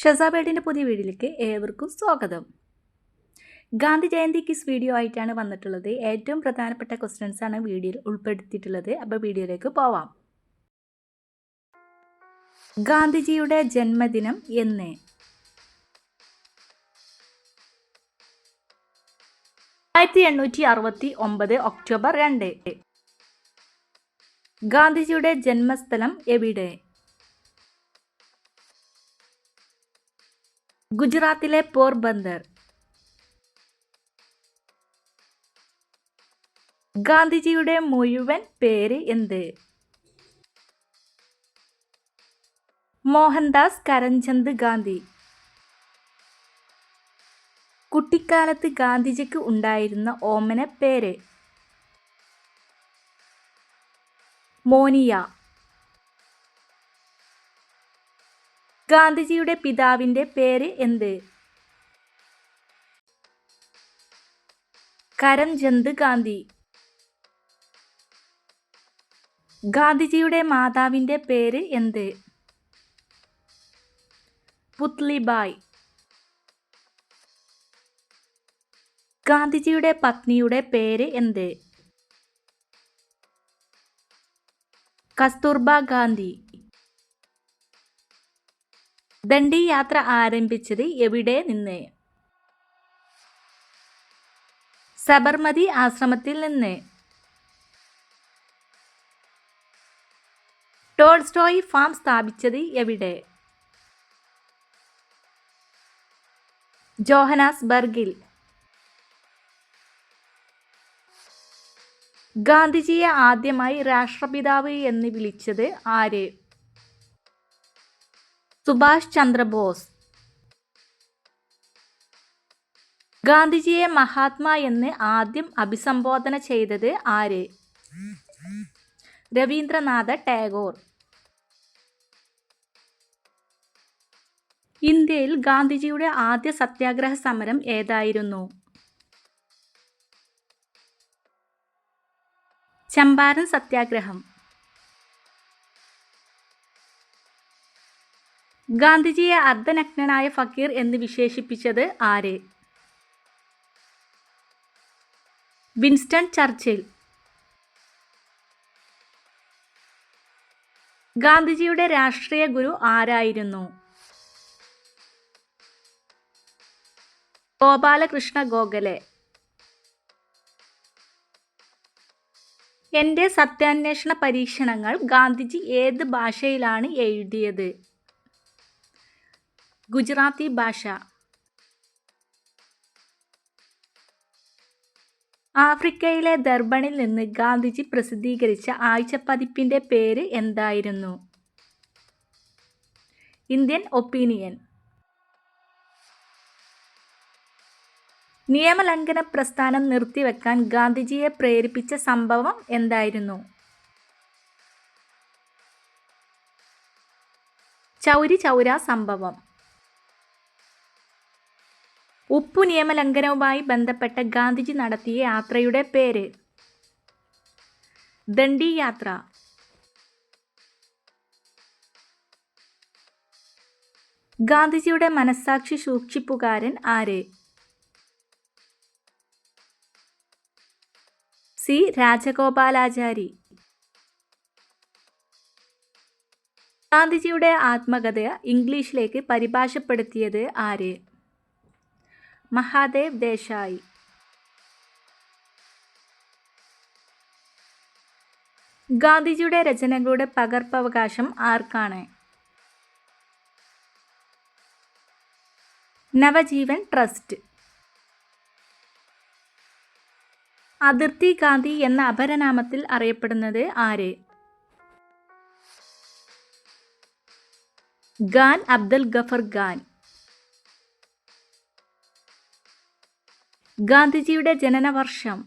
ഷസാബേഡിന്റെ പുതിയ വീഡിയോയിലേക്ക് ഏവർക്കും സ്വാഗതം. ഗാന്ധി ജയന്തി കിസ് വീഡിയോ ആയിട്ടാണ് വന്നിട്ടുള്ളത്. ഏറ്റവും പ്രധാനപ്പെട്ട ക്വസ്റ്റ്യൻസ് ആണ് വീഡിയോയിൽ ഉൾപ്പെടുത്തിയിട്ടുള്ളത്. അപ്പോൾ വീഡിയോയിലേക്ക് പോവാം. ഗാന്ധിജിയുടെ ജന്മദിനം എന്ന്. ആയിരത്തി എണ്ണൂറ്റി അറുപത്തി ഒമ്പത് ഒക്ടോബർ രണ്ട്. ഗാന്ധിജിയുടെ ജന്മസ്ഥലം എവിടെ? ഗുജറാത്തിലെ പോർബന്ദർ ഗാന്ധിജിയുടെ മുഴുവൻ പേര് എന്ത്? മോഹൻദാസ് കരംചന്ദ് ഗാന്ധി. കുട്ടിക്കാലത്ത് ഗാന്ധിജിക്ക് ഉണ്ടായിരുന്ന ഓമന പേര്. മോനിയ. ഗാന്ധിജിയുടെ പിതാവിന്റെ പേര് എന്ത്? കരംചന്ദ് ഗാന്ധി. ഗാന്ധിജിയുടെ മാതാവിന്റെ പേര് എന്ത്? പുത്ലിബായ്. ഗാന്ധിജിയുടെ പത്നിയുടെ പേര് എന്ത്? കസ്തൂർബ ഗാന്ധി. ദണ്ഡി യാത്ര ആരംഭിച്ചത് എവിടെ നിന്ന്? സബർമതി ആശ്രമത്തിൽ നിന്ന്. ടോൾസ്റ്റോയി ഫാം സ്ഥാപിച്ചത് എവിടെ? ജോഹനാസ്ബർഗിൽ. ഗാന്ധിജിയെ ആദ്യമായി രാഷ്ട്രപിതാവ് എന്ന് വിളിച്ചത് ആര്? സുഭാഷ് ചന്ദ്രബോസ്. ഗാന്ധിജിയെ മഹാത്മാ എന്ന് ആദ്യം അഭിസംബോധന ചെയ്തത് ആര്? രവീന്ദ്രനാഥ ടാഗോർ. ഇന്ത്യയിൽ ഗാന്ധിജിയുടെ ആദ്യ സത്യാഗ്രഹ സമരം ഏതായിരുന്നു? ചമ്പാരൻ സത്യാഗ്രഹം. ഗാന്ധിജിയെ അർദ്ധനഗ്നനായ ഫക്കീർ എന്ന് വിശേഷിപ്പിച്ചത് ആര്? Winston Churchill. ഗാന്ധിജിയുടെ രാഷ്ട്രീയ ഗുരു ആരായിരുന്നു? ഗോപാലകൃഷ്ണ ഗോഖലെ. എന്റെ സത്യാന്വേഷണ പരീക്ഷണങ്ങൾ ഗാന്ധിജി ഏത് ഭാഷയിലാണ് എഴുതിയത്? ഗുജറാത്തി ഭാഷ. ആഫ്രിക്കയിലെ ദർബണിൽ നിന്ന് ഗാന്ധിജി പ്രസിദ്ധീകരിച്ച ആഴ്ചപ്പതിപ്പിന്റെ പേര് എന്തായിരുന്നു? Indian Opinion. നിയമലംഘന പ്രസ്ഥാനം നിർത്തിവെക്കാൻ ഗാന്ധിജിയെ പ്രേരിപ്പിച്ച സംഭവം എന്തായിരുന്നു? ചൗരി ചൗര സംഭവം. ഉപ്പു നിയമലംഘനവുമായി ബന്ധപ്പെട്ട ഗാന്ധിജി നടത്തിയ യാത്രയുടെ പേര്. ദണ്ഡി യാത്ര ഗാന്ധിജിയുടെ മനസാക്ഷി സൂക്ഷിപ്പുകാരൻ ആര്? സി. രാജഗോപാലാചാരി. ഗാന്ധിജിയുടെ ആത്മകഥ ഇംഗ്ലീഷിലേക്ക് പരിഭാഷപ്പെടുത്തിയത് ആര്? മഹാദേവ് ദേശായി. ഗാന്ധിജിയുടെ രചനകളുടെ പകർപ്പവകാശം ആർക്കാണ്? നവജീവൻ ട്രസ്റ്റ്. അതിർത്തി ഗാന്ധി എന്ന അപരനാമത്തിൽ അറിയപ്പെടുന്നത് ആര്? ഖാൻ അബ്ദുൽ ഗഫർ ഖാൻ. ഗാന്ധിജിയുടെ ജനനവർഷം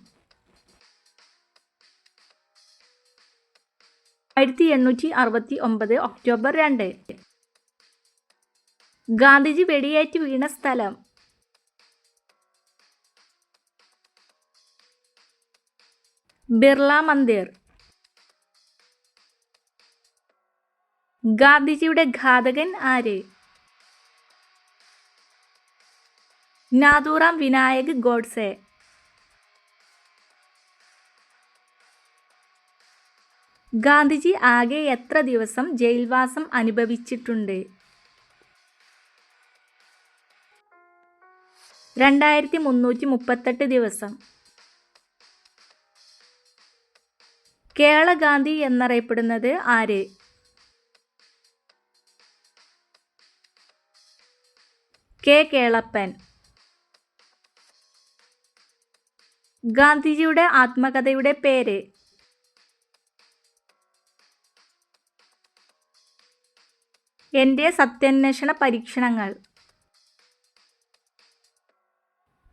ആയിരത്തി എണ്ണൂറ്റി അറുപത്തി ഒമ്പത് ഒക്ടോബർ രണ്ട്. ഗാന്ധിജി വെടിയേറ്റ് വീണ സ്ഥലം. ബിർള മന്ദിർ. ഗാന്ധിജിയുടെ ഘാതകൻ ആര്? നാദൂറാം വിനായക് ഗോഡ്സെ. ഗാന്ധിജി ആകെ എത്ര ദിവസം ജയിൽവാസം അനുഭവിച്ചിട്ടുണ്ട്? രണ്ടായിരത്തി മുന്നൂറ്റി മുപ്പത്തെട്ട് ദിവസം. കേരള ഗാന്ധി എന്നറിയപ്പെടുന്നത് ആര്? കെ. കേളപ്പൻ. ഗാന്ധിജിയുടെ ആത്മകഥയുടെ പേര്. എന്റെ സത്യാന്വേഷണ പരീക്ഷണങ്ങൾ.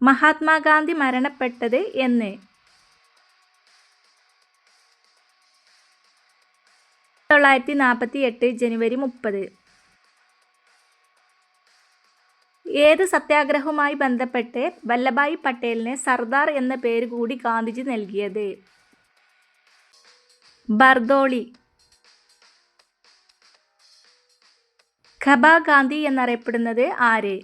മഹാത്മാഗാന്ധി മരണപ്പെട്ടത് എന്ന്. തൊള്ളായിരത്തി നാൽപ്പത്തി എട്ട് ജനുവരി മുപ്പത്. ഏത് സത്യാഗ്രഹവുമായി ബന്ധപ്പെട്ട് വല്ലഭായ് പട്ടേലിന് സർദാർ എന്ന പേര് കൂടി ഗാന്ധിജി നൽകിയത്? ബർദോളി. ഖബ ഗാന്ധി എന്നറിയപ്പെടുന്നത് ആര്?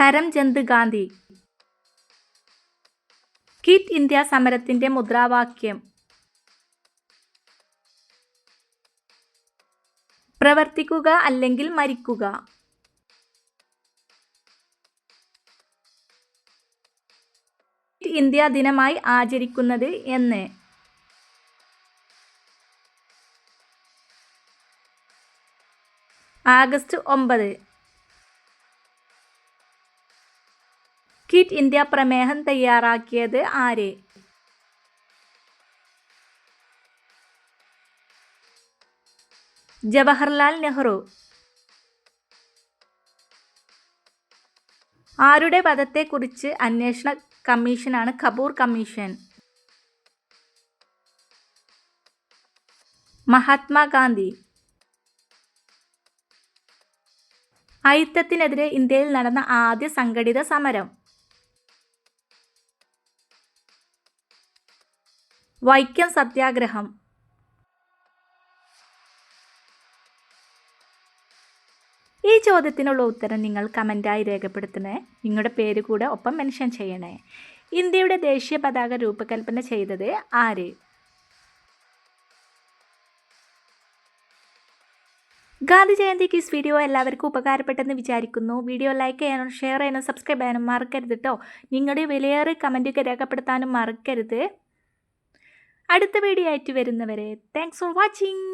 കരംചന്ദ് ഗാന്ധി. കിറ്റ് ഇന്ത്യ സമരത്തിന്റെ മുദ്രാവാക്യം. പ്രവർത്തിക്കുക അല്ലെങ്കിൽ മരിക്കുക. ഇന്ത്യ ദിനമായി ആചരിക്കുന്നത് എന്ന്. ആഗസ്റ്റ് ഒമ്പത്. കിറ്റ് ഇന്ത്യ പ്രമേഹം തയ്യാറാക്കിയത് ആര്? ജവഹർലാൽ നെഹ്റു. ആരുടെ വധത്തെക്കുറിച്ച് അന്വേഷണ കമ്മീഷനാണ് കപൂർ കമ്മീഷൻ? മഹാത്മാഗാന്ധി. അയിത്തത്തിനെതിരെ ഇന്ത്യയിൽ നടന്ന ആദ്യ സംഘടിത സമരം. വൈക്കം സത്യാഗ്രഹം. ഈ ചോദ്യത്തിനുള്ള ഉത്തരം നിങ്ങൾ കമന്റായി രേഖപ്പെടുത്തണേ നിങ്ങളുടെ പേര് കൂടെ ഒപ്പം മെൻഷൻ ചെയ്യണേ. ഇന്ത്യയുടെ ദേശീയ പതാക രൂപകൽപ്പന ചെയ്തത് ആര്? ഗാന്ധി ജയന്തിക്ക് ഈ വീഡിയോ എല്ലാവർക്കും ഉപകാരപ്പെട്ടെന്ന് വിചാരിക്കുന്നു. വീഡിയോ ലൈക്ക് ചെയ്യാനും ഷെയർ ചെയ്യാനും സബ്സ്ക്രൈബ് ചെയ്യാനും മറക്കരുത് കേട്ടോ നിങ്ങളുടെ വിലയേറെ കമന്റൊക്കെ രേഖപ്പെടുത്താനും മറക്കരുത്. അടുത്ത വീഡിയോ ആയിട്ട് വരുന്നവരെ താങ്ക്സ് ഫോർ വാച്ചിങ്